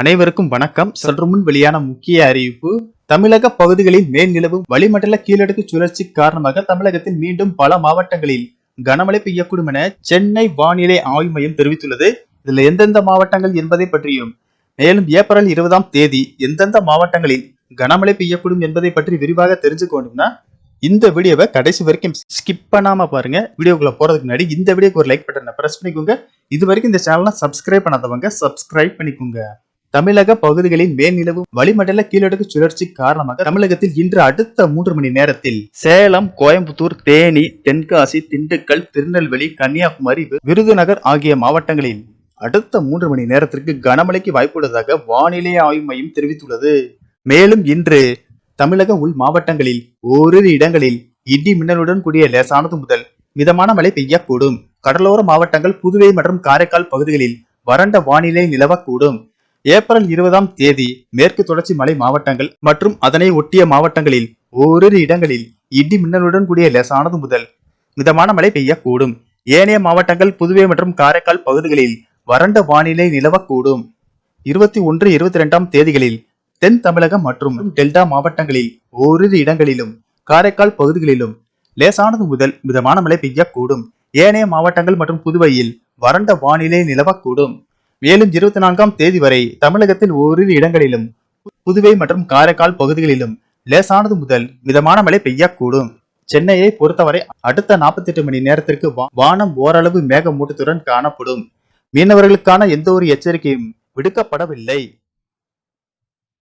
அனைவருக்கும் வணக்கம். சற்று முன் வெளியான முக்கிய அறிவிப்பு தமிழக பகுதிகளில் மேல் நிலவும் வளிமண்டல கீழடுக்கு சுழற்சி காரணமாக தமிழகத்தில் மீண்டும் பல மாவட்டங்களில் கனமழை பெய்யக்கூடும் என சென்னை வானிலை ஆய்வு மையம் தெரிவித்துள்ளது. இதுல எந்தெந்த மாவட்டங்கள் என்பதை பற்றியும் மேலும் ஏப்ரல் இருபதாம் தேதி எந்தெந்த மாவட்டங்களில் கனமழை பெய்யக்கூடும் என்பதை பற்றி விரிவாக தெரிஞ்சுக்கணும்னா இந்த வீடியோவை கடைசி வரைக்கும் ஸ்கிப் பண்ணாம பாருங்க. வீடியோக்குள்ள போறதுக்கு முன்னாடி இந்த வீடியோக்கு ஒரு லைக் பட்டனை பிரஸ் பண்ணிக்கோங்க. இது வரைக்கும் இந்த சேனலை சப்ஸ்கிரைப் பண்ணாதவங்க சப்ஸ்கிரைப் பண்ணிக்கோங்க. தமிழக பகுதிகளின் மேல் நிலவும் வளிமண்டல கீழடுக்கு சுழற்சி காரணமாக தமிழகத்தில் இன்று அடுத்த மூன்று மணி நேரத்தில் சேலம் கோயம்புத்தூர் தேனி தென்காசி திண்டுக்கல் திருநெல்வேலி கன்னியாகுமரி விருதுநகர் ஆகிய மாவட்டங்களில் அடுத்த மூன்று மணி நேரத்திற்கு கனமழைக்கு வாய்ப்புள்ளதாக வானிலை ஆய்வு மையம் தெரிவித்துள்ளது. மேலும் இன்று தமிழக உள் மாவட்டங்களில் ஓரிரு இடங்களில் இடி மின்னலுடன் கூடிய லேசானது முதல் மிதமான மழை பெய்யக்கூடும். கடலோர மாவட்டங்கள் புதுவை மற்றும் காரைக்கால் பகுதிகளில் வறண்ட வானிலை நிலவக்கூடும். ஏப்ரல் இருபதாம் தேதி மேற்கு தொடர்ச்சி மலை மாவட்டங்கள் மற்றும் அதனை ஒட்டிய மாவட்டங்களில் ஓரிரு இடங்களில் இடி மின்னலுடன் கூடிய லேசானது முதல் மிதமான மழை பெய்யக்கூடும். ஏனைய மாவட்டங்கள் புதுவை மற்றும் காரைக்கால் பகுதிகளில் வறண்ட வானிலை நிலவக்கூடும். இருபத்தி ஒன்று இருபத்தி இரண்டாம் தேதிகளில் தென் தமிழகம் மற்றும் டெல்டா மாவட்டங்களில் ஓரிரு இடங்களிலும் காரைக்கால் பகுதிகளிலும் லேசானது முதல் மிதமான மழை பெய்யக்கூடும். ஏனைய மாவட்டங்கள் மற்றும் புதுவையில் வறண்ட வானிலை நிலவக்கூடும். மேலும் இருபத்தி நான்காம் தேதி வரை தமிழகத்தில் ஓரிரு இடங்களிலும் புதுவை மற்றும் காரைக்கால் பகுதிகளிலும் லேசானது முதல் மிதமான மழை பெய்யக்கூடும். சென்னையை பொறுத்தவரை அடுத்த 48 மணி நேரத்திற்கு வா- வானம் ஓரளவு மேகமூட்டத்துடன் காணப்படும். மீனவர்களுக்கான எந்த ஒரு எச்சரிக்கையும் விடுக்கப்படவில்லை.